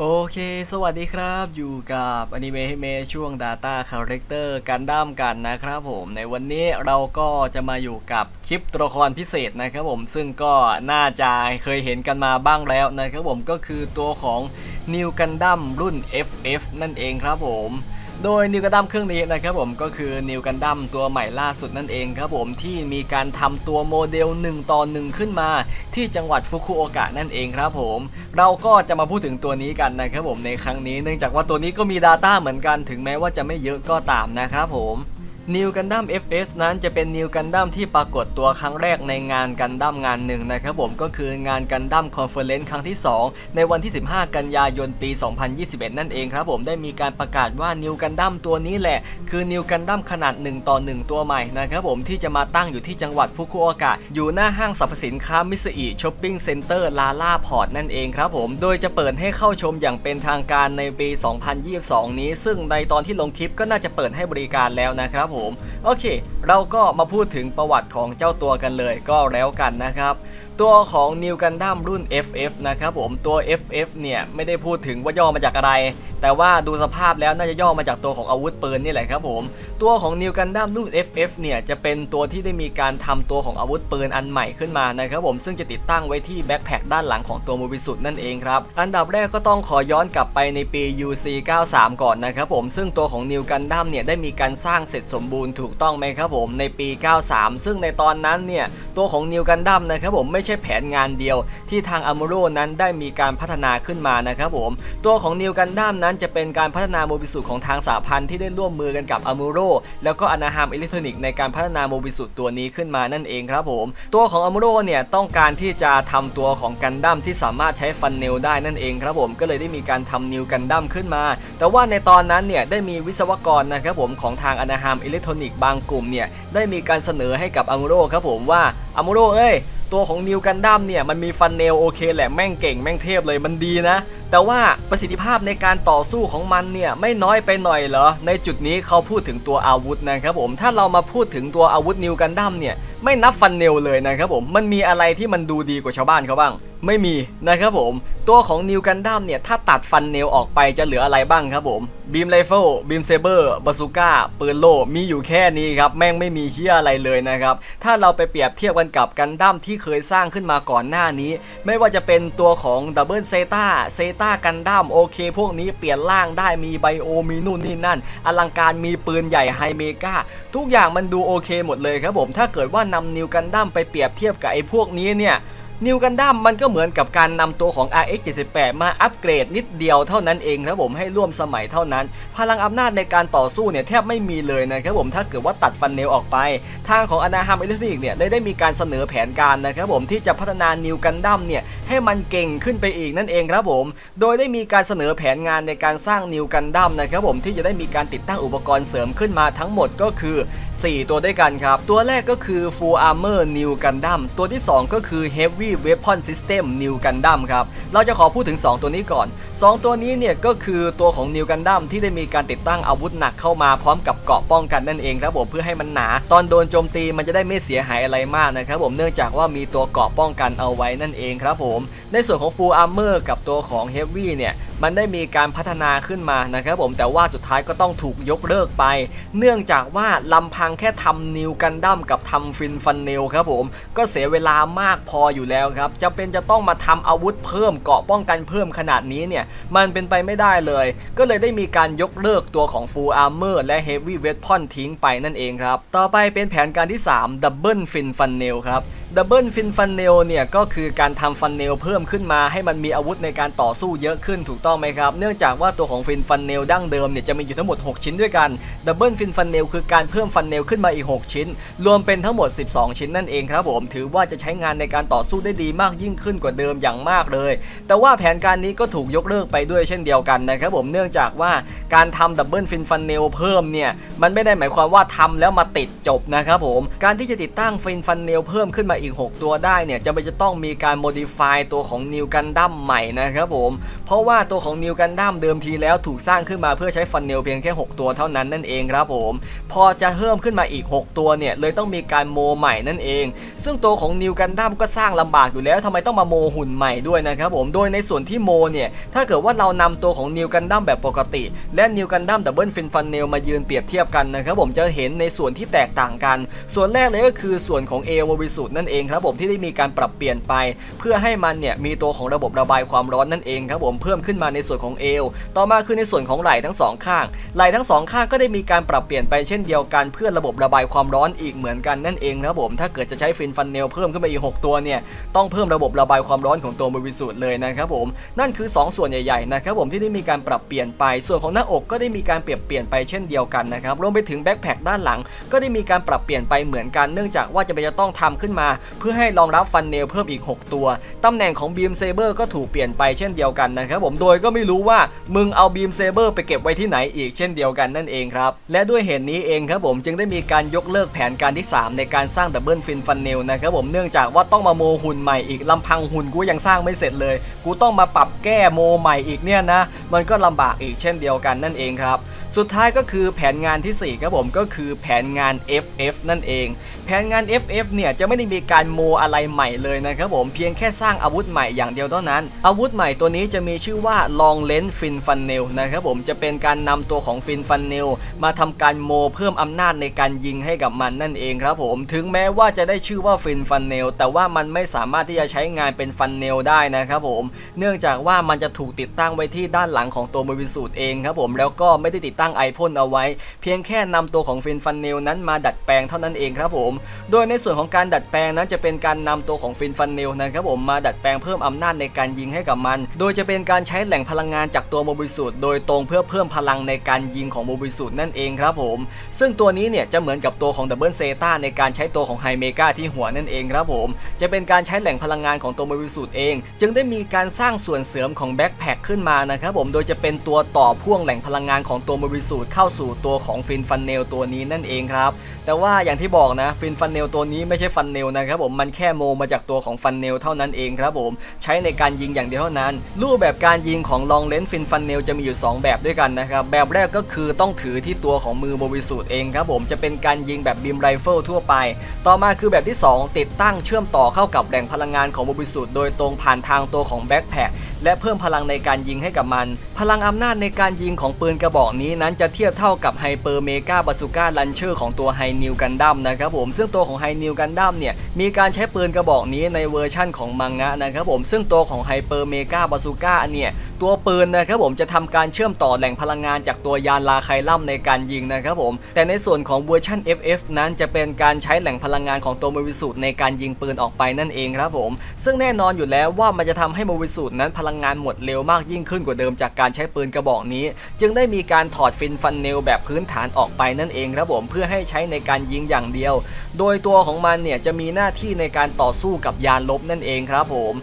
โอเค สวัสดีครับ อยู่กับอนิเมะเมช่วง Data Character กันด้ามกันนะครับผม ในวันนี้เราก็จะมาอยู่กับคลิปตัวละครพิเศษนะครับผม ซึ่งก็น่าจะเคยเห็นกันมาบ้างแล้วนะครับผม ก็คือตัวของ New Gundam รุ่น FF นั่นเองครับผม โดยนิวกันดั้มเครื่องนี้นะครับผมก็คือนิวกันดั้มตัวใหม่ล่าสุดนั่นเองครับผมที่มีการทำตัวโมเดล 1 ต่อ 1 ขึ้นมา ที่จังหวัดฟุกุโอกะนั่นเองครับผม เราก็จะมาพูดถึงตัวนี้กันนะครับผมในครั้งนี้ เนื่องจากว่าตัวนี้ก็มี Data เหมือนกันถึงแม้ว่าจะไม่เยอะก็ตามนะครับผม นิวกันดั้ม FS นั้นจะเป็นนิวกันดั้มที่ปรากฏตัวครั้งแรกในงานกันดั้มงานหนึ่งนะครับผมก็คืองานกันดั้มคอนเฟอเรนซ์ครั้งที่ 2 ในวันที่ 15 กันยายนปี 2021 นั่นเองครับผมได้มีการประกาศว่านิวกันดั้มตัวนี้แหละ คือนิวกันดั้มขนาด 1 ต่อ 1 ตัวใหม่นะครับผมที่จะมาตั้งอยู่ที่จังหวัดฟุกุโอกะ อยู่หน้าห้างสรรพสินค้ามิสอิช้อปปิ้งเซ็นเตอร์ลาล่าพอร์ตนั่นเองครับผมโดยจะเปิดให้เข้าชมอย่างเป็นทางการในปี 2022 นี้ ซึ่งในตอนที่ลงคลิปก็น่าจะเปิดให้บริการแล้วนะครับผม โอเค เราก็มาพูดถึงประวัติของเจ้าตัวกันเลยก็แล้วกันนะครับ ตัวของ New Gundam รุ่น FF นะครับผมตัว FF เนี่ยไม่ได้พูดถึงว่าย่อมาจากอะไร แต่ว่าดูสภาพแล้วน่าจะย่อมาจากตัวของอาวุธปืนนี่แหละครับผมตัวของ New Gundam รุ่น FF เนี่ยจะเป็นตัวที่ได้มีการทำตัวของอาวุธปืนอันใหม่ขึ้นมานะครับผมซึ่งจะติดตั้งไว้ที่แบ็คแพคด้านหลังของตัวมูบิสุดนั่นเองครับอันดับแรกก็ต้องขอย้อนกลับไปในปี UC 93 ก่อนนะครับผมซึ่งตัวของ New Gundam เนี่ยได้มีการสร้างเสร็จสมบูรณ์ถูกต้องไหมครับผมในปี 93 ซึ่งในตอนนั้นเนี่ยตัวของ New Gundam นะครับผมไม่ใช่แผนงานเดียว ที่ทาง a m u r o นั้นได้มีการพัฒนาขึ้นมานะครับผม ตัวของ New Gundam นั้นจะเป็นการพัฒนาโมบิสุของทางสหพันธ์ที่ได้ร่วมมือกันกับ a m u r o แล้วก็อนาฮามอิเล็กทรอนิกส์ในการพัฒนาโมบิสุตัวนี้ขึ้นมานั่นเองครับผม ตัวของ a m u r o เนี่ยต้องการที่จะทำตัวของกันดั้มที่สามารถใช้ฟันเนลได้นั่นเองครับผมก็เลยได้มีการทำนิวกันดั้มขึ้นมา แต่ว่าในตอนนั้นเนี่ยได้มีวิศวกรนะครับผมของทางอนาฮามอิเล็กทรอนิกส์บางกลุ่มเนี่ยได้มีการเสนอให้กับ a m u r o ครับผมว่า a m u r o เอ้ย ตัวของนิวกันดั้มเนี่ยมันมีฟันเนลโอเคแหละแม่งเก่งแม่งเทพเลยมันดีนะ แต่ว่าประสิทธิภาพในการต่อสู้ของมันเนี่ยไม่น้อยไปหน่อยเหรอในจุดนี้เขาพูดถึงตัวอาวุธนะครับผมถ้าเรามาพูดถึงตัวอาวุธนิวกันดั้มเนี่ย ไม่นับฟันเนลเลยนะครับผมมันมีอะไรที่มันดูดีกว่าชาวบ้านเขาบ้าง ไม่มีนะครับผม ตัวของนิวกันดั้มเนี่ยถ้าตัดฟันเนลออกไปจะเหลืออะไรบ้างครับผมบีมไรเฟิลบีมเซเบอร์บาซูก้าปืนโล่มีอยู่แค่นี้ครับแม่งไม่มีเชี่ยอะไรเลยนะครับถ้าเราไปเปรียบเทียบกันกับกันดั้มที่เคยสร้างขึ้นมาก่อนหน้านี้ ไม่ว่าจะเป็นตัวของดับเบิลเซตาเซตากันดั้มโอเค พวกนี้เปลี่ยนร่างได้มีไบโอมีนู่นนี่นั่น อลังการมีปืนใหญ่ไฮเมกาทุกอย่างมันดูโอเคหมดเลยครับผมถ้าเกิดว่านำนิวกันดั้มไปเปรียบเทียบกับไอ้พวกนี้เนี่ย นิวกันดั้มมันก็เหมือนกับการนำตัวของ RX 78มาอัปเกรดนิดเดียวเท่านั้นเองครับผมให้ร่วมสมัยเท่านั้น พลังอำนาจในการต่อสู้เนี่ยแทบไม่มีเลยนะครับผมถ้าเกิดว่าตัดฟันเนลออกไป ทางของอนาฮามอิเล็กทรอนิกเนี่ยได้ได้มีการเสนอแผนการนะครับผมที่จะพัฒนานิวกันดั้มเนี่ยให้มันเก่งขึ้นไปอีกนั่นเองครับผม โดยได้มีการเสนอแผนงานในการสร้างนิวกันดั้มนะครับผมที่จะได้มีการติดตั้งอุปกรณ์เสริมขึ้นมาทั้งหมดก็คือ 4 ตัวด้วยกันครับตัวแรกก็คือ Full Armor New Gundam ตัวที่ 2 ก็คือ Heavy Weapon System New Gundam ครับ เราจะขอพูดถึง 2 ตัวนี้ก่อน 2 ตัวนี้เนี่ยก็คือตัวของ New Gundam ที่ได้มีการติดตั้งอาวุธหนักเข้ามาพร้อมกับเกราะป้องกันนั่นเองครับผมเพื่อให้มันหนา ตอนโดนโจมตีมันจะได้ไม่เสียหายอะไรมากนะครับผมเนื่องจากว่ามีตัวเกราะป้องกันเอาไว้นั่นเองครับผม ในส่วนของ Full Armor กับตัวของ Heavy เนี่ยมันได้มีการพัฒนาขึ้นมานะครับผมแต่ว่าสุดท้ายก็ต้องถูกยกเลิกไป เนื่องจากว่าลำพังแค่ทำนิวกันดั้มกับทำฟินฟันเนลครับผมก็เสียเวลามากพออยู่แล้วครับจำเป็นจะต้องมาทำอาวุธเพิ่มเกาะป้องกันเพิ่มขนาดนี้เนี่ยมันเป็นไปไม่ได้เลย ก็เลยได้มีการยกเลิกตัวของ Full Armor และ Heavy Weapon ทิ้งไปนั่นเองครับต่อไปเป็นแผนการที่3 Double Fin Funnel ครับดับเบิลฟินฟันเนลเนี่ยก็คือการทำฟันเนลเพิ่มขึ้นมาให้มันมีอาวุธในการต่อสู้เยอะขึ้นถูกต้องไหมครับ เนื่องจากว่าตัวของฟินฟันเนลดั้งเดิมเนี่ยจะมีอยู่ทั้งหมด 6 ชิ้นด้วยกันดับเบิลฟินฟันเนลคือการเพิ่มฟันเนลขึ้นมาอีก 6 ชิ้น รวมเป็นทั้งหมด 12 ชิ้นนั่นเองครับผมถือว่าจะใช้งานในการต่อสู้ได้ดีมากยิ่งขึ้นกว่าเดิมอย่างมากเลย แต่ว่าแผนการนี้ก็ถูกยกเลิกไปด้วยเช่นเดียวกันนะครับผมเนื่องจากว่าการทำดับเบิลฟินฟันเนลเพิ่มเนี่ยมันไม่ได้หมายความว่าทำแล้วมาติดจบนะครับผมการที่จะติดตั้งฟินฟันเนลเพิ่มขึ้นมาอีก 6 ตัวได้เนี่ยจะเป็นจะต้องมีการ modify ตัวของนิวกันดั้มใหม่นะครับผมเพราะว่าตัวัวของนิวกันดั้มเดิมทีแล้วถูกสร้างขึ้นมาเพื่อใช้ฟันเนลเพียงแค่ 6 ตัวเท่านั้นนั่นเองครับผม พอจะเพิ่มขึ้นมาอีก 6 ตัวเนี่ยเลยต้องมีการโมใหม่นั่นเอง ซึ่งตัวของนิวกันดั้มก็สร้างลำบากอยู่แล้วทำไมต้องมาโมหุ่นใหม่ด้วยนะครับผมโดยในส่วนที่โมเนี่ยถ้าเกิดว่าเรานำตัวของนิวกันดั้มแบบปกติ และนิวกันดั้มดับเบิลฟินฟันเนลมายืนเปรียบเทียบกันนะครับผมจะเห็นในส่วนที่แตกต่างกัน ส่วนแรกเลยก็คือส่วนของเอวบริสุทธิ์นั่นเองครับผมที่ได้มีการปรับเปลี่ยนไป เพื่อให้มันเนี่ยมีตัวของระบบระบายความร้อนนั่นเองครับผมเพิ่มขึ้นมาในส่วนของเอว ต่อมาคือในส่วนของไหล่ทั้งสองข้าง ไหล่ทั้งสองข้างก็ได้มีการปรับเปลี่ยนไปเช่นเดียวกันเพื่อระบบระบายความร้อนอีกเหมือนกันนั่นเองครับผม ถ้าเกิดจะใช้ฟินฟันเนลเพิ่มขึ้นไปอีก 6 ตัวเนี่ย ต้องเพิ่มระบบระบายความร้อนของตัวบริสุทธิ์เลยนะครับผม นั่นคือ 2 ส่วนใหญ่ๆนะครับผมที่ได้มีการปรับเปลี่ยนไป ส่วนของหน้าอกก็ได้มีการเปลี่ยนเปลี่ยนไปเช่นเดียวกันนะครับ รวมไปถึงแบ็คแพคด้านหลัง ก็ได้มีการปรับเปลี่ยนไปเหมือนกันเนื่องจากว่าจะเป็นจะต้องทำขึ้นมา เพื่อให้รองรับฟันเนลเพิ่มอีก 6 ตัวตำแหน่งของบีมเซเบอร์ก็ถูกเปลี่ยนไปเช่นเดียวกันนะครับผมโดยก็ไม่รู้ว่ามึงเอาบีมเซเบอร์ไปเก็บไว้ที่ไหนอีกเช่นเดียวกันนั่นเองครับ และด้วยเหตุนี้เองครับผมจึงได้มีการยกเลิกแผนการที่ 3 ในการสร้างดับเบิลฟินฟันเนลนะครับผมเนื่องจากว่าต้องมาโมหุ่นใหม่อีกลำพังหุ่นกูยังสร้างไม่เสร็จเลย กูต้องมาปรับแก้โมใหม่อีกเนี่ยนะ มันก็ลำบากอีกเช่นเดียวกันนั่นเองครับ สุดท้ายก็คือแผนงานทีสี่ 4 ครับผมก็คือแผนงาน FF นั่นเอง แผนงาน FF เนี่ยจะไม่ได้มีการโมอะไรใหม่เลยนะครับผมเพียงแค่สร้างอาวุธใหม่อย่างเดียวเท่านั้น อาวุธใหม่ตัวนี้จะมีชื่อว่า Long Lens Fin Funnel นะครับผมจะเป็นการนำตัวของ Fin Funnel มาทำการโมเพิ่มอำนาจในการยิงให้กับมันนั่นเองครับผม ถึงแม้ว่าจะได้ชื่อว่า Fin Funnel แต่ว่ามันไม่สามารถที่จะใช้งานเป็นฟันเนลได้นะครับผม เนื่องจากว่ามันจะถูกติดตั้งไว้ที่ด้านหลังของตัวบริสูทเองครับผมแล้วก็ไม่ได้ติดตั้งไอพ่นเอาไว้ เพียงแค่นำตัวของฟินฟันเนลนั้นมาดัดแปลงเท่านั้นเองครับผม โดยในส่วนของการดัดแปลงนั้นจะเป็นการนำตัวของฟินฟันเนลนะครับผมมาดัดแปลงเพิ่มอำนาจในการยิงให้กับมัน โดยจะเป็นการใช้แหลหล่งพลังงานจากตัวโมบิสูตโดยตรงเพื่อเพิ่มพลังในการยิงของโมบิสูตนั่นเองครับผม ซึ่งตัวนี้เนี่ยจะเหมือนกับตัวของดับเบิลเซตาในการใช้ตัวของไฮเมกาที่หัวนั่นเองครับผม จะเป็นการใช้แหล่งพลังงานของตัวโมบิสูตเอง จึงได้มีการสร้างส่วนเสริมของแบ็คแพคขึ้นมานะครับผมโดยจะเป็นตัวต่อพ่วงแหล่งพลังงานของตัวโมบิสูตเข้าสู่ตัวของฟินฟันเนลตัวนี้นั่นเองครับแต่ว่าอย่างที่บอกนะฟินฟันเนลตัวนี้ไม่ใช่ฟันเนลนะครับผมมันแค่โมมาจากตัวของฟันเนลเท่านั้นเองครับผมใช้ในการยิงอย่างเดียวเท่านั้น รูปแบบการยิงของลองเลนส์ฟินฟันเนลจะมีอยู่ 2 แบบด้วยกันนะครับ แบบแรกก็คือต้องถือที่ตัวของมือโมบิสูตเองครับผมจะเป็นการยิงแบบบีมไรเฟิลทั่วไป ต่อมาคือแบบที่ 2 ติดตั้งเชื่อมต่อเข้ากับแหล่งพลังงานของโมบิสูตโดยตรงผ่านทางตัวของแบ็คแพคและเพิ่มพลังในการยิงให้กับมัน พลังอำนาจในการยิงของปืนกระบอกนี้นั้นจะเทียบเท่ากับไฮเปอร์เมกาบาซูก้าลันเชอร์ของตัวไฮนิวกันดั้มนะครับผมซึ่งตัวของไฮนิวกันดั้มเนี่ยมีการใช้ปืนกระบอกนี้ในเวอร์ชั่นของมังงะนะครับผมซึ่งตัวของไฮเปอร์เมกาบาซูก้าเนี่ยตัวปืนนะครับผมจะทำการเชื่อมต่อแหล่งพลังงานจากตัวยานลาไคลัมในการยิงนะครับผม แต่ในส่วนของเวอร์ชัน FF นั้นจะเป็นการใช้แหล่งพลังงานของตัวโมบิสูตในการยิงปืนออกไปนั่นเองครับผม ซึ่งแน่นอนอยู่แล้วว่ามันจะทำให้โมบิสูตนั้นพลังงานหมดเร็วมากยิ่งขึ้นกว่าเดิมจากการใช้ปืนกระบอกนี้ จึงได้มีการถอดฟินฟันเนลแบบพื้นฐานออกไปนั่นเองครับผมเพื่อให้ใช้ในการยิงอย่างเดียว โดยตัวของมันเนี่ยจะมีหน้าที่ในการต่อสู้กับยานลบนั่นเองครับผม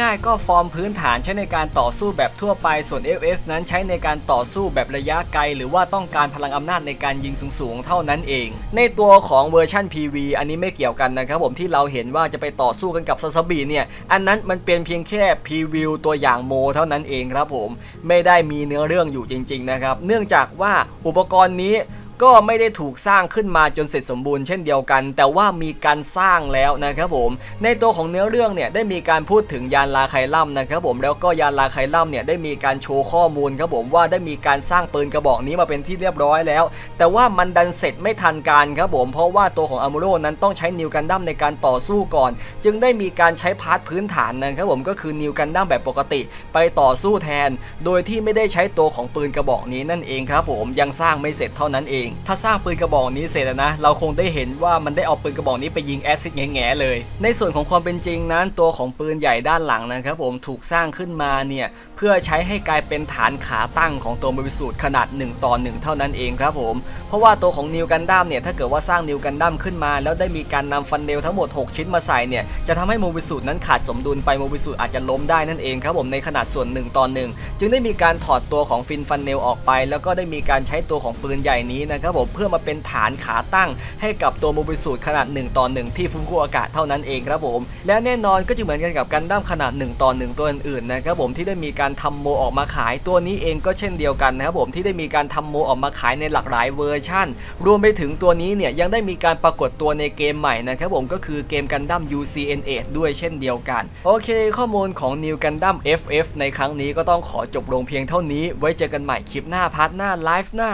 ง่าย ๆ ก็ฟอร์มพื้นฐานใช้ในการต่อสู้แบบทั่วไปส่วน FF นั้นใช้ในการต่อสู้แบบระยะไกล หรือว่าต้องการพลังอำนาจในการยิงสูงๆ เท่านั้นเอง ในตัวของเวอร์ชัน PV อันนี้ไม่เกี่ยวกันนะครับผมที่เราเห็นว่าจะไปต่อสู้กันกับซาซาบีเนี่ยอันนั้นมันเป็นเพียงแค่พรีวิวตัวอย่างโมเท่านั้นเองครับผมไม่ได้มีเนื้อเรื่องอยู่จริง ๆ นะครับ เนื่องจากว่าอุปกรณ์นี้ ก็ไม่ได้ถูกสร้างขึ้นมาจนเสร็จสมบูรณ์เช่นเดียวกัน แต่ว่ามีการสร้างแล้วนะครับผม ในตัวของเนื้อเรื่องเนี่ยได้มีการพูดถึงยานลาไคลัมนะครับผมแล้วก็ยานลาไคลัมเนี่ยได้มีการโชว์ข้อมูลครับผมว่าได้มีการสร้างปืนกระบอกนี้มาเป็นที่เรียบร้อยแล้ว แต่ว่ามันดันเสร็จไม่ทันการครับผม เพราะว่าตัวของอามูโรนั้นต้องใช้นิวกันดั้มในการต่อสู้ก่อน จึงได้มีการใช้พาร์ทพื้นฐานนะครับผมก็คือนิวกันดั้มแบบปกติ ไปต่อสู้แทน โดยที่ไม่ได้ใช้ตัวของปืนกระบอกนี้นั่นเองครับผมยังสร้างไม่เสร็จเท่านั้นเองถ้าสร้างปืนกระบอกนี้เสร็จแล้วนะ เราคงได้เห็นว่ามันได้เอาปืนกระบอกนี้ไปยิงแอซิดแง่ๆเลย ในส่วนของความเป็นจริงนั้น ตัวของปืนใหญ่ด้านหลังนะครับผมถูกสร้างขึ้นมาเนี่ยเพื่อใช้ให้กลายเป็นฐานขาตั้งของตัวมบิสูตขนาด1ต่อ1เท่านั้นเองครับผมเพราะว่าตัวของนิวกันดั้มเนี่ยถ้าเกิดว่าสร้างนิวกันดั้มขึ้นมา แล้วได้มีการนำฟันเดลทั้งหมด 6 ชิ้นมาใส่เนี่ยจะทำให้โมบิสูตนั้นขาดสมดุลไปโมบิสูตอาจจะล้มได้นั่นเองครับผมในขนาดส่วน1ต่อ1จึงได้มีการถอดตัวของฟินฟันเนลออกไป แล้วก็ได้มีการใช้ตัวของปืนใหญ่นี้นะครับผมเพื่อมาเป็นฐานขาตั้งให้กับตัวโมบิสูดขนาด 1 ต่อ 1 ที่ฟุกุโอากะเท่านั้นเองครับผม และแน่นอนก็จะเหมือนกันกับกันดั้มขนาด 1 ต่อ 1 ตัวอื่นๆนะครับผมที่ได้มีการทำโมออกมาขายตัวนี้เองก็เช่นเดียวกันนะครับผมที่ได้มีการทำโมออกมาขายในหลากหลายเวอร์ชั่น รวมไปถึงตัวนี้เนี่ยยังได้มีการปรากฏตัวในเกมใหม่นะครับผมก็คือเกมกันดั้ม UCN8 ด้วยเช่นเดียวกัน โอเค ข้อมูลของ New Gundam FF ในครั้งนี้ก็ต้องขอจบลงเพียงเท่านี้ ไว้เจอกันใหม่คลิปหน้าพาร์ทหน้าไลฟ์หน้า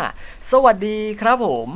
สวัสดีครับผม